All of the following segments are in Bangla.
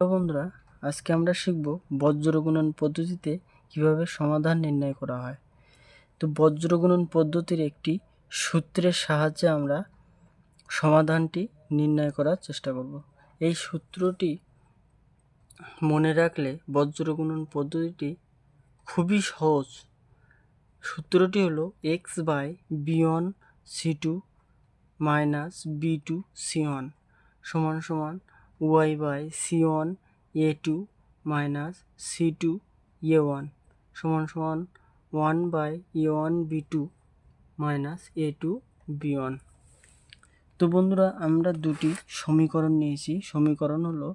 হ্যালো বন্ধুরা, আজকে আমরা শিখব বজ্র গুণন পদ্ধতিতে কীভাবে সমাধান নির্ণয় করা হয়। তো বজ্র গুণন পদ্ধতির একটি সূত্রের সাহায্যে আমরা সমাধানটি নির্ণয় করার চেষ্টা করব। এই সূত্রটি মনে রাখলে বজ্র গুণন পদ্ধতিটি খুবই সহজ। সূত্রটি হলো X by B C two minus B two C one সমান সমান Y by C one, A two minus C two A one সমান সমান one by A one B two minus A two B one. তো বন্ধুরা, আমরা দুটি সমীকরণ নিয়েছি। সমীকরণ হলো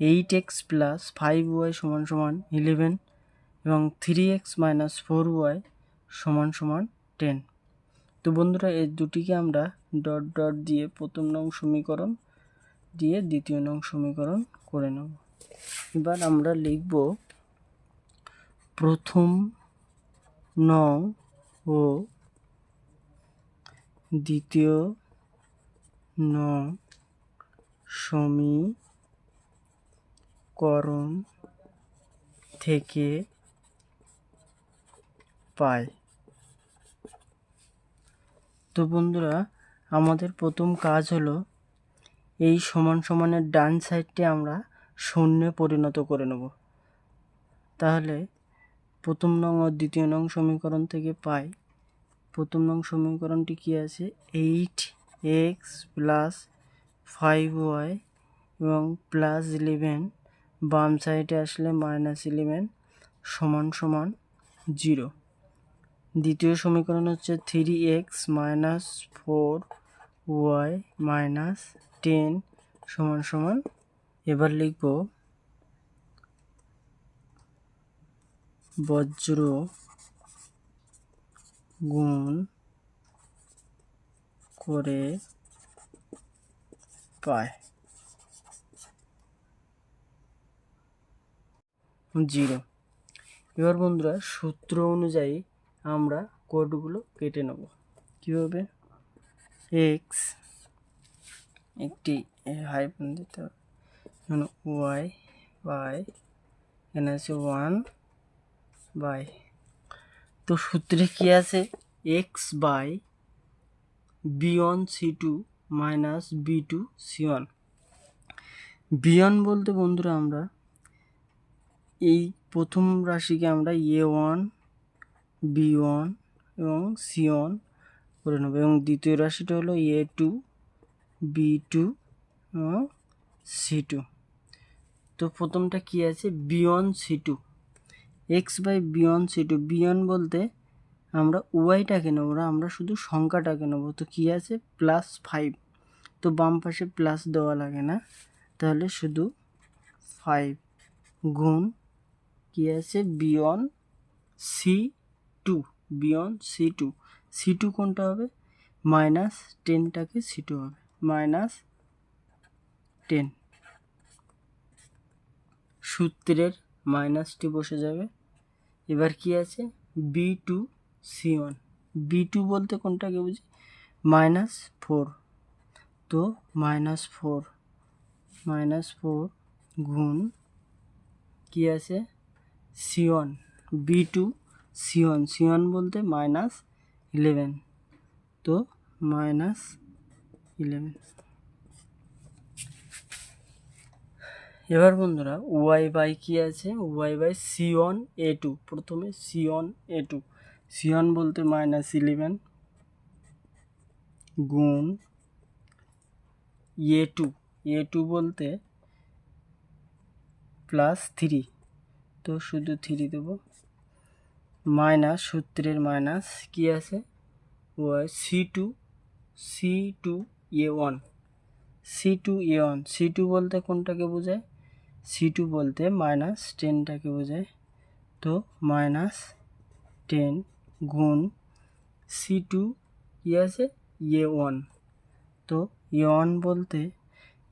eight X plus five Y সমান সমান ইলেভেন এবং three X minus four Y সমান সমান টেন। তো বন্ধুরা, এই দুটিকে আমরা ডট ডট দিয়ে প্রথম নং সমীকরণ দিয়ে দ্বিতীয় নং সমীকরণ করে নেব। এবার আমরা লিখব প্রথম নং ও দ্বিতীয় নং সমীকরণ থেকে পাই। তো বন্ধুরা, আমাদের প্রথম কাজ হলো এই সমান সমানের ডান সাইডটি আমরা শূন্যে পরিণত করে নেব। তাহলে প্রথম নং ও দ্বিতীয় নং সমীকরণ থেকে পাই। প্রথম নং সমীকরণটি কী আছে? Eight X plus five Y এবং প্লাস ইলেভেন। বাম সাইডে আসলে মাইনাস ইলেভেন সমান সমান জিরো। দ্বিতীয় সমীকরণ হচ্ছে three X minus four Y minus ten সমান সমান এবার লিখব বজ্র গুণ করে পায় জিরো। এবার বন্ধুরা সূত্র অনুযায়ী আমরা কোডগুলো কেটে নেব। কীভাবে? এক্স একটি হাইফেন দিতে হবে। এখানে ওয়াই, বাই, এখানে আছে ওয়ান, বাই। তো সূত্রে কী আছে? X by B one C two minus B two C one B বলতে বন্ধুরা আমরা এই প্রথম রাশিকে আমরা এ ওয়ান, বি ওয়ান এবং সি ওয়ান করে নেব এবং দ্বিতীয় রাশিটা হলো এ টু বি টু এবং সি টু তো প্রথমটা কী আছে? B one C two X by B one C two B one বলতে আমরা ওয়াইটাকে নেব, না, আমরা শুধু সংখ্যাটাকে নেব। তো কী আছে? প্লাস ফাইভ তো বাম পাশে প্লাস দেওয়া লাগে না, তাহলে শুধু ফাইভ গুণ কী আছে? B one C two B one C two C two কোনটা হবে? মাইনাস টেনটাকে সি টু হবে। Minus ten. সূত্রের মাইনাসটি বসে যাবে। এবার কি আছে? B two C one. B two বলতে কোনটাকে বুঝি? Minus four. তো মাইনাস ফোর মাইনাস ফোর গুণ কী আছে? C one. B two C one. C one বলতে মাইনাস ইলেভেন। তো মাইনাস ইলেভেন এবার বন্ধুরা ওয়াই বাই কী আছে? Y by C one A two প্রথমে C one A two C one বলতে মাইনাস ইলেভেন গুণ এ টু এ টু বলতে প্লাস থ্রি তো শুধু থ্রি দেবো। মাইনাস সূত্রের মাইনাস কী আছে? Y C two C two A one C two A one C two বলতে কোনটাকে বোঝায়? সি টু বলতে মাইনাস টেনটাকে বোঝায়। তো মাইনাস টেন গুণ সি টু কী আছে? এ ওয়ান তো এ ওয়ান বলতে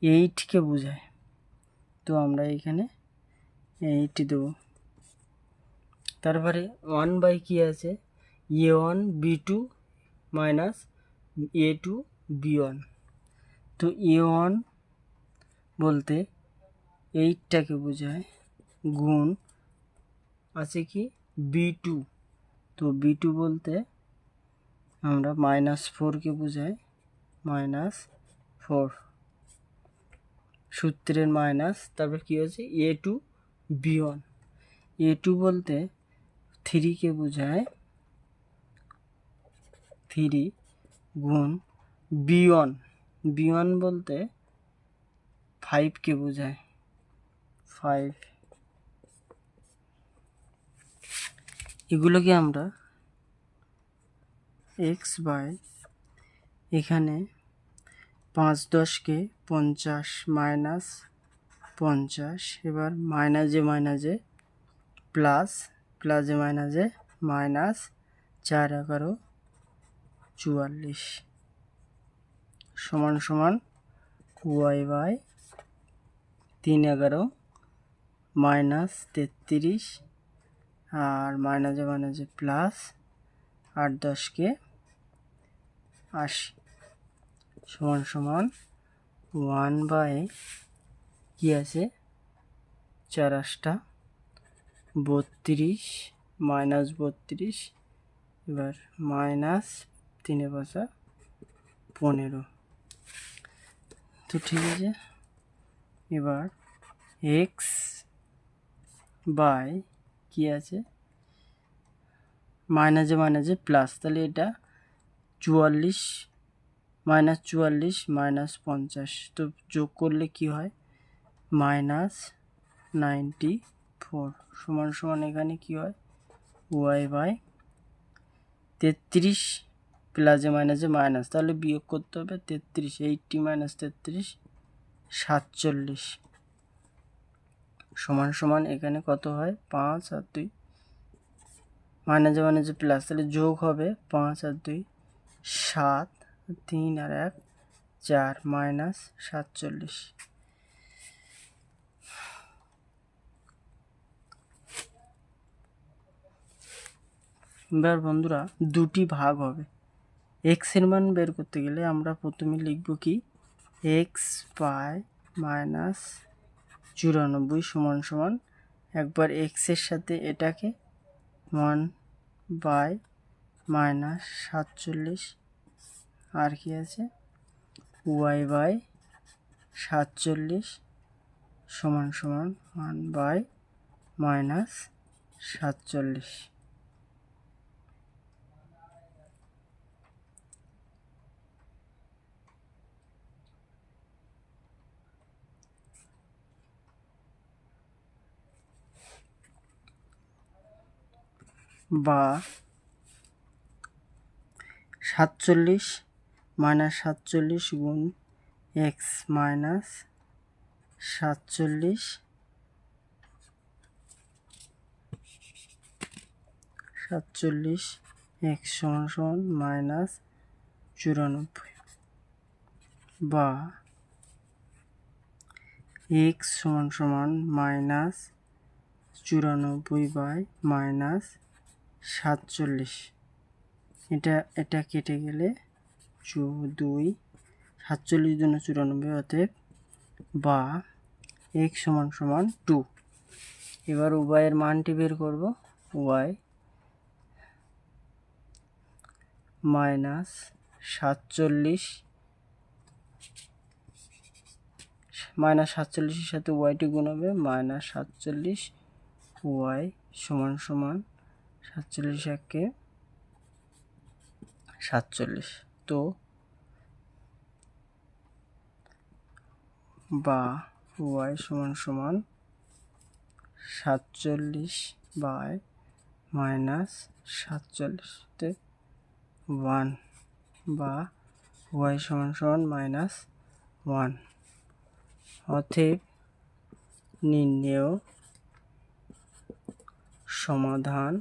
এইটকে বোঝায়। তো আমরা এখানে এইট দেবো। তারপরে ওয়ান বাই কী আছে? A one B two minus A two B one তো এ ওয়ান বলতে এইটটাকে বোঝায় গুণ। আছে কি? B two. তো বি টু বলতে আমরা মাইনাস ফোরকে বোঝাই। মাইনাস ফোর সূত্রের মাইনাস তারপর কী হচ্ছে A two B one A two বলতে থ্রিকে বোঝায়। থ্রি গুণ। বি ওয়ান বি ওয়ান বলতে ফাইভকে বোঝায়। ফাইভ এগুলোকে আমরা এক্স বাই এখানে পাঁচ দশকে পঞ্চাশ মাইনাস পঞ্চাশ, এবার মাইনাসে মাইনাসে প্লাস প্লাসে মাইনাসে মাইনাস চার এগারো চুয়াল্লিশ। সমান সমান ওয়াই বাই তিন এগারো মাইনাস তেত্রিশ আর মাইনাসে মাইনাসে প্লাস আট দশকে আশি। সমান সমান ওয়ান বাই কী আছে? চার আটটা। বত্রিশ মাইনাস বত্রিশ, এবার মাইনাস তিনে পাশা পনেরো। তো ঠিক আছে। এবার এক্স বাই কি আছে? মাইনাসে মাইনাসে প্লাস তাহলে এটা চুয়াল্লিশ, মাইনাস চুয়াল্লিশ, মাইনাস পঞ্চাশ। তো যোগ করলে কি হয়? Minus ninety four. সমান সমান এখানে কি হয়? ওয়াই বাই তেত্রিশ প্লাসে মাইনাসে মাইনাস, তাহলে বিয়োগ করতে হবে তেত্রিশ, এইটটি মাইনাস তেত্রিশ, সাতচল্লিশ। সমান সমান এখানে কত হয়? পাঁচ আর দুই। মাইনাসে মাইনাসে প্লাস, তাহলে যোগ হবে পাঁচ আর দুই, সাত, তিন আর এক, চার মাইনাস সাতচল্লিশ। এবার বন্ধুরা, দুটি ভাগ হবে। এক্সের মান বের করতে গেলে আমরা প্রথমে লিখব কি? এক্স বাই মাইনাস চুরানব্বই সমান সমান একবার এক্সের সাথে এটাকে ওয়ান বাই মাইনাস সাতচল্লিশ। আর কি আছে? ওয়াই বাই সাতচল্লিশ সমান সমান ওয়ান বাই মাইনাস সাতচল্লিশ। বা সাতচল্লিশ মাইনাস সাতচল্লিশ গুণ এক্স মাইনাস সাতচল্লিশ সাতচল্লিশ এক্স সমান মাইনাস চুরানব্বই বা এক্স সমান সমান মাইনাস চুরানব্বই বাই মাইনাস সাতচল্লিশ। এটা এটা কেটে গেলে চু, দুই, সাতচল্লিশ জন্য চুরানব্বই অতএব বা এক সমান সমান টু। এবার উভয়ের মানটি বের করব ওয়াই মাইনাস সাতচল্লিশ, মাইনাস সাতচল্লিশের সাথে ওয়াইটি গুণ হবে, মাইনাস সাতচল্লিশ ওয়াই সমান সমান সাতচল্লিশ একে সাতচল্লিশ। তো বা ওয়াই সমান সমান সাতচল্লিশ বাই মাইনাস সাতচল্লিশতে ওয়ান বা ওয়াই সমান সমান মাইনাস ওয়ান। অতএব নির্ণেয় সমাধান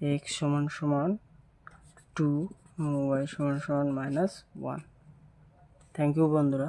এক্স সমান সমান টু ওয়াই সমান সমান মাইনাস ওয়ান থ্যাংক ইউ বন্ধুরা।